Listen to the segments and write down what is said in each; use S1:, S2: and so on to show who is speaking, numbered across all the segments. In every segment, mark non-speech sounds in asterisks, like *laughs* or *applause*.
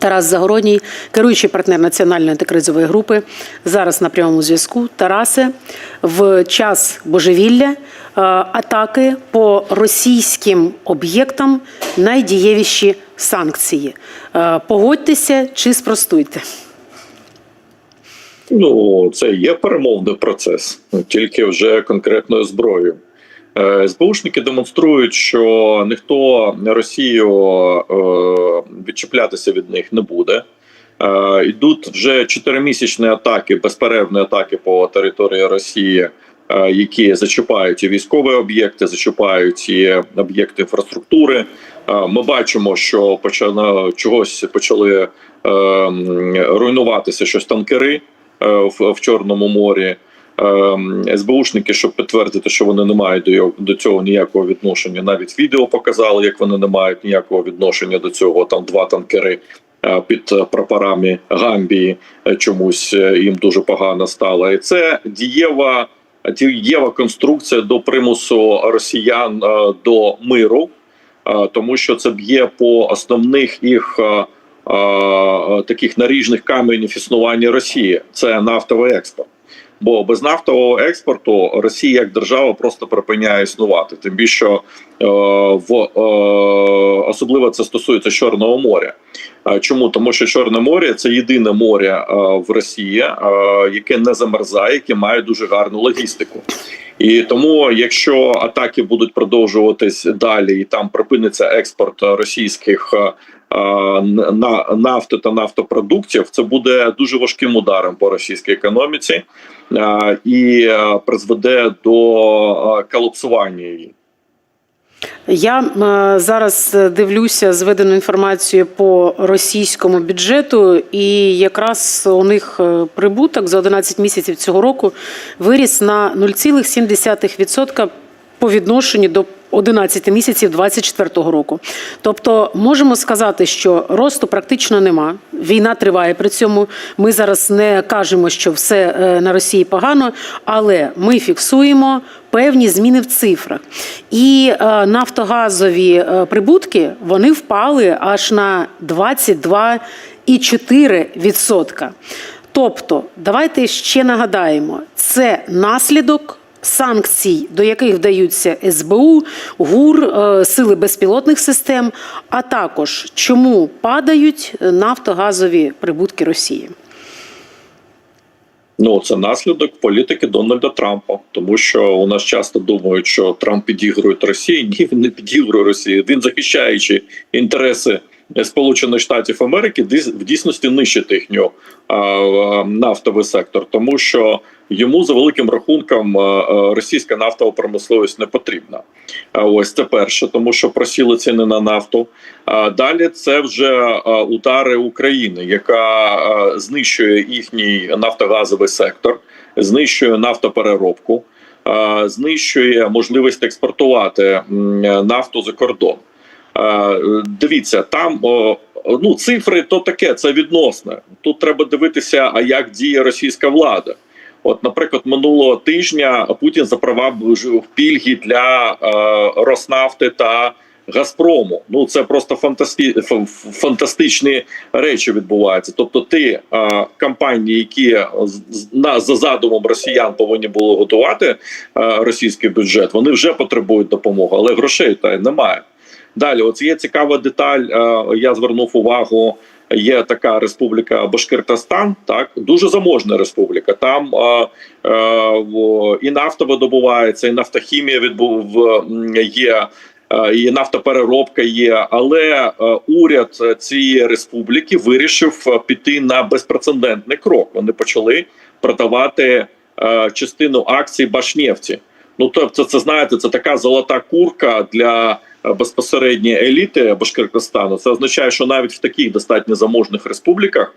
S1: Тарас Загородній, керуючий партнер національної антикризової групи, зараз на прямому зв'язку. Тарасе, в час божевілля е, атаки по російським об'єктам найдієвіші санкції. Е, Погодьтеся чи спростуйте.
S2: Ну, це є перемовний процес, тільки вже конкретною зброєю. Е, СБУшники демонструють, що ніхто Росію е, відчіплятися від них не буде. Е, Йдуть вже чотиримісячні атаки, безперервні атаки по території Росії, які зачіпають і військові об'єкти, зачіпають і об'єкти інфраструктури. Ми бачимо, що почано чогось почали е, руйнуватися щось танкери в Чорному морі. Ем, СБУшники, щоб підтвердити, що вони не мають до, його- до цього ніякого відношення. Навіть відео показали, як вони не мають ніякого відношення до цього. Там два танкери е, під е, прапорами Гамбії е, чомусь їм дуже погано стало. І це дієва, дієва конструкція до примусу росіян до миру, тому що це б'є по основних їх. Таких наріжних каменів існування Росії це нафтовий експорт. Бо без нафтового експорту Росія як держава просто припиняє існувати. Тим більше е, в е, особливо це стосується Чорного моря. Е, Чому тому, що Чорне море це єдине море е, в Росії, е, яке не замерзає, яке має дуже гарну логістику. І тому, якщо атаки будуть продовжуватись далі, і там припиниться експорт російських е, на нафти та нафтопродуктів, це буде дуже важким ударом по російській економіці е, і е, призведе до е, колапсування її.
S1: Я е, зараз дивлюся зведену інформацію по російському бюджету, і якраз у них е, прибуток за 11 місяців цього року виріс на 0,7% по відношенню до 11 місяців 2024 року. Тобто можемо сказати, що росту практично нема. Війна триває при цьому. Ми зараз не кажемо, що все е, на Росії погано, але ми фіксуємо певні зміни в цифрах. І е, нафтогазові е, прибутки вони впали аж на 22,4%. Тобто, давайте ще нагадаємо, це наслідок санкцій, до яких вдаються СБУ, ГУР, е, сили безпілотних систем, а також чому падають нафтогазові прибутки Росії.
S2: Ну це наслідок політики Дональда Трампа, тому що у нас часто думають, що Трамп підігрує Росії. Ні, він не підігрує Росії. Він захищаючи інтереси Сполучених Штатів Америки, в дійсності нищить їхню нафтовий сектор, тому що йому за великим рахунком російська нафтова промисловість не потрібна. Ось це перше, тому що просіли ціни на нафту. Далі це вже удари України, яка знищує їхній нафтогазовий сектор, знищує нафтопереробку, знищує можливість експортувати нафту за кордон. Е, Дивіться, там ну цифри то таке, це відносне. Тут треба дивитися, а як діє російська влада. От, наприклад, минулого тижня Путін запровадив пільги для е, Роснафти та Газпрому. Ну це просто фантасті... фантастичні речі відбуваються. Тобто, ти е, компанії, які на за задумом росіян повинні були готувати е, російський бюджет, вони вже потребують допомоги, але грошей та немає. Далі, от є цікава деталь. е, Я звернув увагу. Є така республіка Башкиртостан, так дуже заможна республіка. Там е, е, і нафта видобувається, і нафтохімія відбув є, е, і нафтопереробка є. Але е, уряд цієї республіки вирішив піти на безпрецедентний крок. Вони почали продавати е, частину акцій Башнефті. Ну тобто, це знаєте, це така золота курка для безпосередньої еліти Башкиркостану. Це означає, що навіть в таких достатньо заможних республіках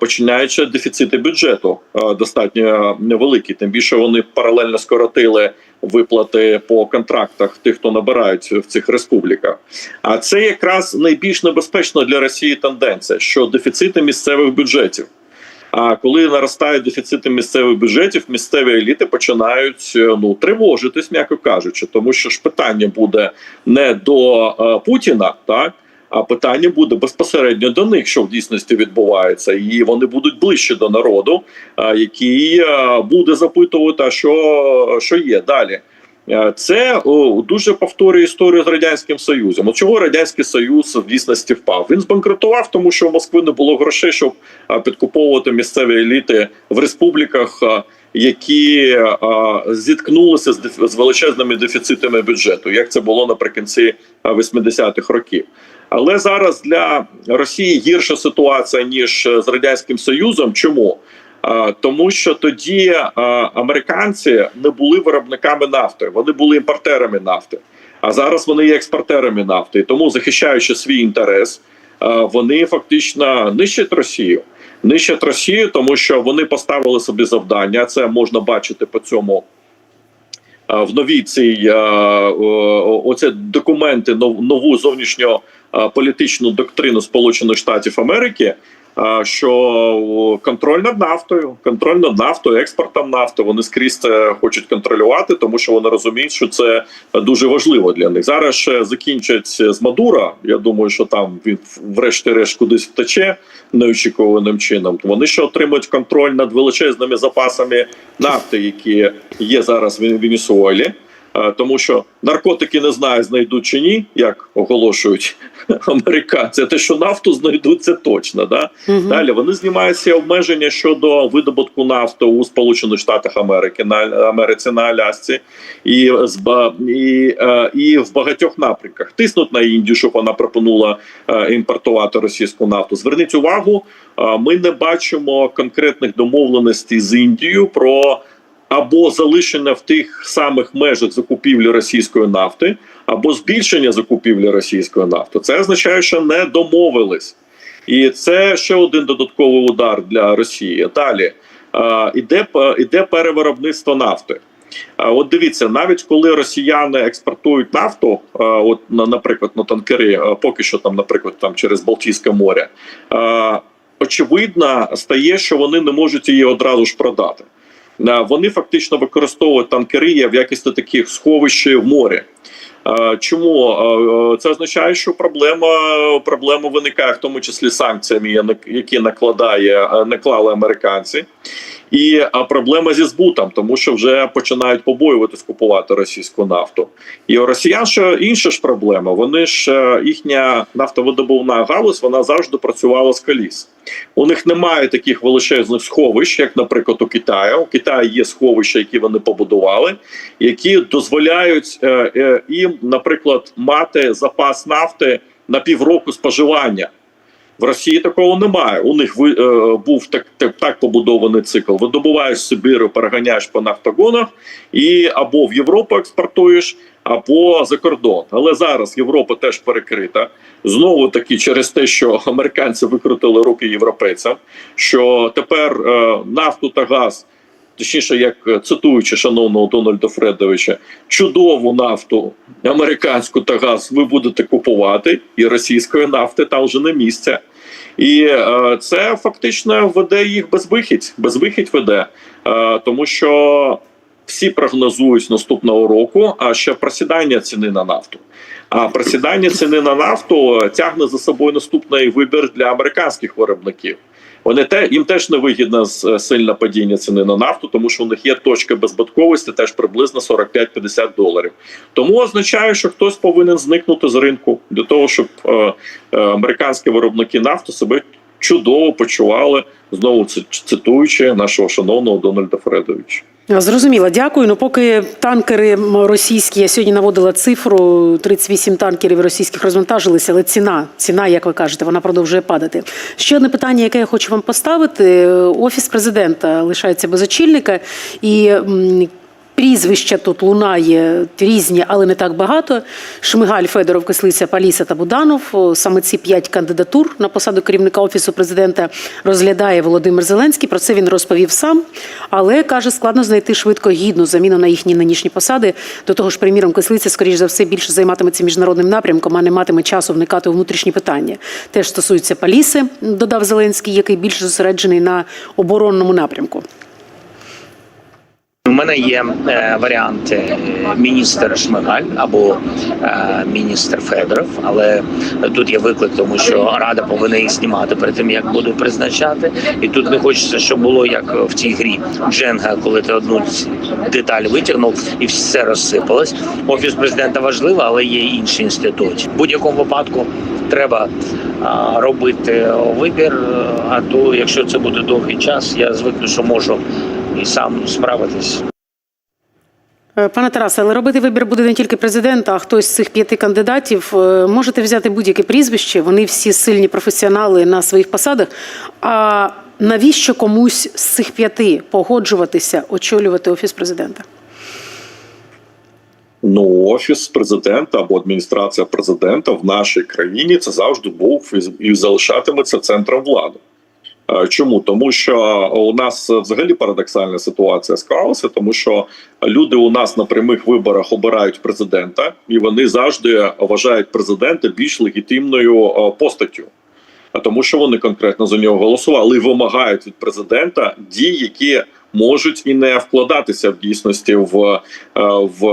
S2: починаються дефіцити бюджету достатньо великі. Тим більше вони паралельно скоротили виплати по контрактах тих, хто набирають в цих республіках. А це якраз найбільш небезпечна для Росії тенденція, що дефіцити місцевих бюджетів. А коли наростають дефіцити місцевих бюджетів, місцеві еліти починають е, ну тривожитись, м'яко кажучи, тому що ж питання буде не до е, Путіна, так? А питання буде безпосередньо до них, що в дійсності відбувається, і вони будуть ближче до народу, а, який буде запитувати, а що, що є далі. Е, Це о, дуже повторює історію з радянським союзом. От чого радянський союз в дійсності впав? Він збанкрутував, тому що в Москви не було грошей, щоб підкуповувати місцеві еліти в республіках, які зіткнулися з, величезними дефіцитами бюджету, як це було наприкінці а, 80-х років. Але зараз для Росії гірша ситуація ніж е, з радянським союзом. Чому? Тому що тоді американці не були виробниками нафти, вони були імпортерами нафти. А зараз вони є експортерами нафти. Тому, захищаючи свій інтерес, вони фактично нищать Росію. Нищать Росію, тому що вони поставили собі завдання. Це можна бачити по цьому в новій цій оце документи нов- нову зовнішньо політичну доктрину Сполучених Штатів Америки. Що контроль над нафтою, контроль над нафтою, експортом нафти вони скрізь це хочуть контролювати, тому що вони розуміють, що це дуже важливо для них. Зараз ще закінчать з Мадура. Я думаю, що там він врешті-решт кудись втече неочікуваним чином. Вони ще отримують контроль над величезними запасами нафти, які є зараз в Венесуелі. Е, Тому що наркотики не знаю, знайдуть чи ні, як оголошують *laughs* американці. А Те, що нафту знайдуть, це точно. Да?
S1: Мгм.
S2: Далі вони знімають всі обмеження щодо видобутку нафти у Сполучених Штатах Америки на Америці на Алясці і з і, е, і в багатьох напрямках тиснуть на Індію, щоб вона пропонувала е, імпортувати російську нафту. Зверніть увагу, ми не бачимо конкретних домовленостей з Індією про. Або залишення в тих самих межах закупівлі російської нафти, або збільшення закупівлі російської нафти. Це означає, що не домовились. І це ще один додатковий удар для Росії. Далі іде, іде перевиробництво нафти. От дивіться, навіть коли росіяни експортують нафту, от наприклад, на танкери, поки що там, наприклад, там через Балтійське море, очевидно стає, що вони не можуть її одразу ж продати. Е, Вони фактично використовують танкери в якості таких сховищ в морі. Е, Чому Е, це означає, що проблема проблема виникає в тому числі санкціями, які накладає наклали американці, і проблема зі збутом, тому що вже починають побоюватись купувати російську нафту. І у росіян ще інша ж проблема. Вони ж е, їхня нафтовидобувна галузь вона завжди працювала з коліс. У них немає таких величезних сховищ, як, наприклад, у Китаю. У Китаї є сховища, які вони побудували, які дозволяють е, е, їм, наприклад, мати запас нафти на півроку споживання. В Росії такого немає. У них ви, е, був так, так, так побудований цикл. Видобуваєш з Сибіру, переганяєш по нафтогонах і або в Європу експортуєш, або за кордон. Але зараз Європа теж перекрита. Знову таки через те, що американці викрутили руки європейцям, що тепер е, нафту та газ. Точніше, як е, цитуючи шановного Дональда Фредовича, чудову нафту американську та газ ви будете купувати, і російської нафти там вже не місце. І е, це фактично веде їх безвихідь. Безвихідь веде, е, тому що всі прогнозують наступного року, а ще просідання ціни на нафту. А просідання ціни на нафту тягне за собою наступний вибір для американських виробників. Вони те їм теж не вигідно з сильне падіння ціни на нафту, тому що у них є точка безбатковості, теж приблизно 45-50 доларів. Тому означає, що хтось повинен зникнути з ринку для того, щоб е, е, американські виробники нафти себе чудово почували, знову цитуючи нашого шановного Дональда Фредовича.
S1: Зрозуміло, дякую. Ну поки танкери російські, я сьогодні наводила цифру: 38 танкерів російських розвантажилися, але ціна, ціна, як ви кажете, вона продовжує падати. Ще одне питання, яке я хочу вам поставити: офіс президента лишається без очільника і. Прізвища тут лунає різні, але не так багато. Шмигаль, Федоров, Кислиця, Паліса та Буданов. Саме ці п'ять кандидатур на посаду керівника офісу президента розглядає Володимир Зеленський. Про це він розповів сам. Але каже, складно знайти швидко гідну заміну на їхні нинішні посади. До того ж, приміром, Кислиця, скоріш за все, більше займатиметься міжнародним напрямком, а не матиме часу вникати у внутрішні питання. Теж стосується Паліси, додав Зеленський, який більше зосереджений на оборонному напрямку.
S3: Мене є е, варіант е, міністр Шмигаль або е, міністр Федоров, але тут є виклик, тому що рада повинна їх знімати перед тим, як буде призначати. І тут не хочеться, щоб було як в цій грі Дженга, коли ти одну деталь витягнув і все розсипалось. Офіс президента важливо, але є інші інституції. В будь-якому випадку треба робити вибір. А то, якщо це буде довгий час, я звикну, що можу і сам справитись.
S1: Е, Пане Тарасе, але робити вибір буде не тільки президент, а хтось з цих п'яти кандидатів. Е, Можете взяти будь-яке прізвище, вони всі сильні професіонали на своїх посадах. А навіщо комусь з цих п'яти погоджуватися, очолювати офіс президента?
S2: Ну, офіс президента або адміністрація президента в нашій країні це завжди був і- і залишатиметься центром влади. Е, Чому? Тому що у нас взагалі парадоксальна ситуація склалася, тому що люди у нас на прямих виборах обирають президента, і вони завжди вважають президента більш легітимною е, постаттю. Тому, що вони конкретно за нього голосували і вимагають від президента дій, які можуть і не вкладатися в дійсності в, е, в,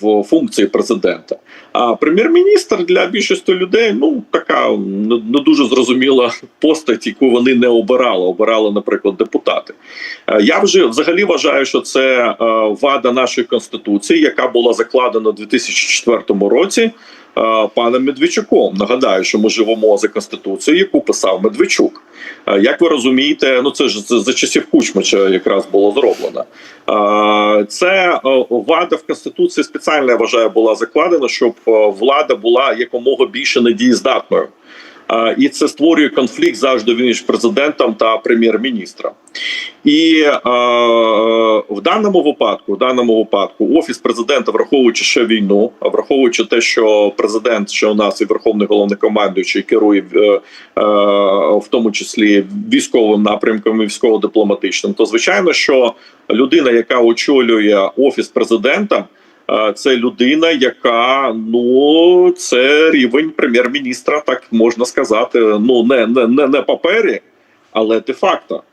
S2: в функції президента. А прем'єр-міністр для більшості людей ну така не, не дуже зрозуміла постать, яку вони не обирали. Обирали, наприклад, депутати. Е, Я вже взагалі вважаю, що це е, вада нашої конституції, яка була закладена у 2004 році. Е, Паном Медведчуком нагадаю, що ми живемо за конституцією, яку писав Медведчук. Е, Як ви розумієте, ну це ж за, часів Кучмича якраз було зроблено. Е, Це влада в конституції спеціально я вважаю була закладена, щоб влада була якомога більше недієздатною. І це створює конфлікт завжди між президентом та прем'єр-міністром. І е, в даному випадку, в даному випадку, офіс президента, враховуючи ще війну, враховуючи те, що президент, що у нас і верховний головнокомандуючий керує е, е, в тому числі військовим напрямком і військово-дипломатичним, то звичайно, що людина, яка очолює офіс президента. Це людина, яка ну це рівень прем'єр-міністра, так можна сказати. Ну не не, не, не папері, але де-факто. Е,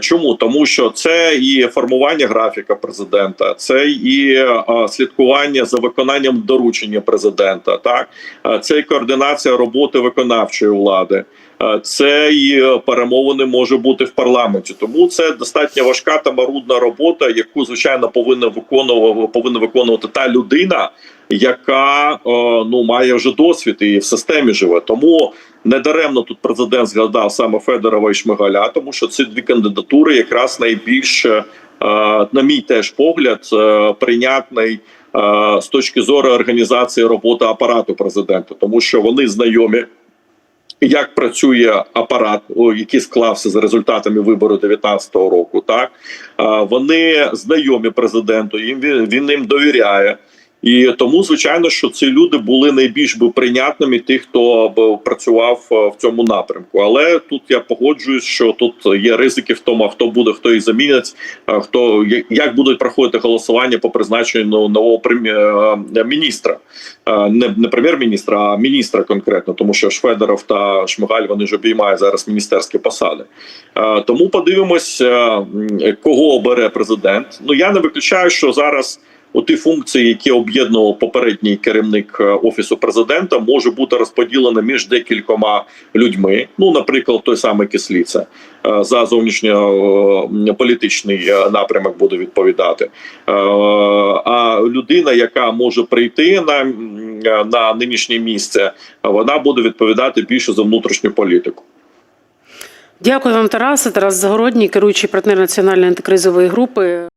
S2: Чому тому, що це і формування графіка президента, це і е, слідкування за виконанням доручення президента, так Е, це і координація роботи виконавчої влади, Е, це і е, перемовини може бути в парламенті. Тому це достатньо важка та марудна робота, яку звичайно повинна виконувати повинна виконувати та людина, яка е, ну має вже досвід і в системі живе. Тому недаремно тут президент згадав саме Федорова і Шмигаля, тому що ці дві кандидатури якраз найбільш, е, на мій теж погляд, е, прийнятний. е, З точки зору організації роботи апарату президента, тому що вони знайомі, як працює апарат, який склався за результатами вибору 2019 року. Так вони знайомі президенту, їм він, він їм довіряє. І тому, звичайно, що ці люди були найбільш би прийнятними тих, хто б працював е, в цьому напрямку. Але тут я погоджуюсь, що тут є ризики в тому, хто буде, хто їх замінять, а хто як будуть проходити голосування по призначенню нового прем'єр-міністра, Е, не, не прем'єр-міністра, а міністра конкретно, тому що ж Федоров та Шмигаль вони ж обіймають зараз міністерські посади. Е, Тому подивимось, е, кого обере президент. Ну я не виключаю, що зараз. У ті функції, які об'єднував попередній керівник е, офісу президента, може бути розподілена між декількома людьми. Ну, наприклад, той самий Кисліця е, за зовнішньополітичний е, напрямок буде відповідати. А людина, яка може прийти на, на нинішнє місце, вона буде відповідати більше за внутрішню політику.
S1: Дякую вам, Тарасе. Тарас Загородній, керуючий партнер національної антикризової групи.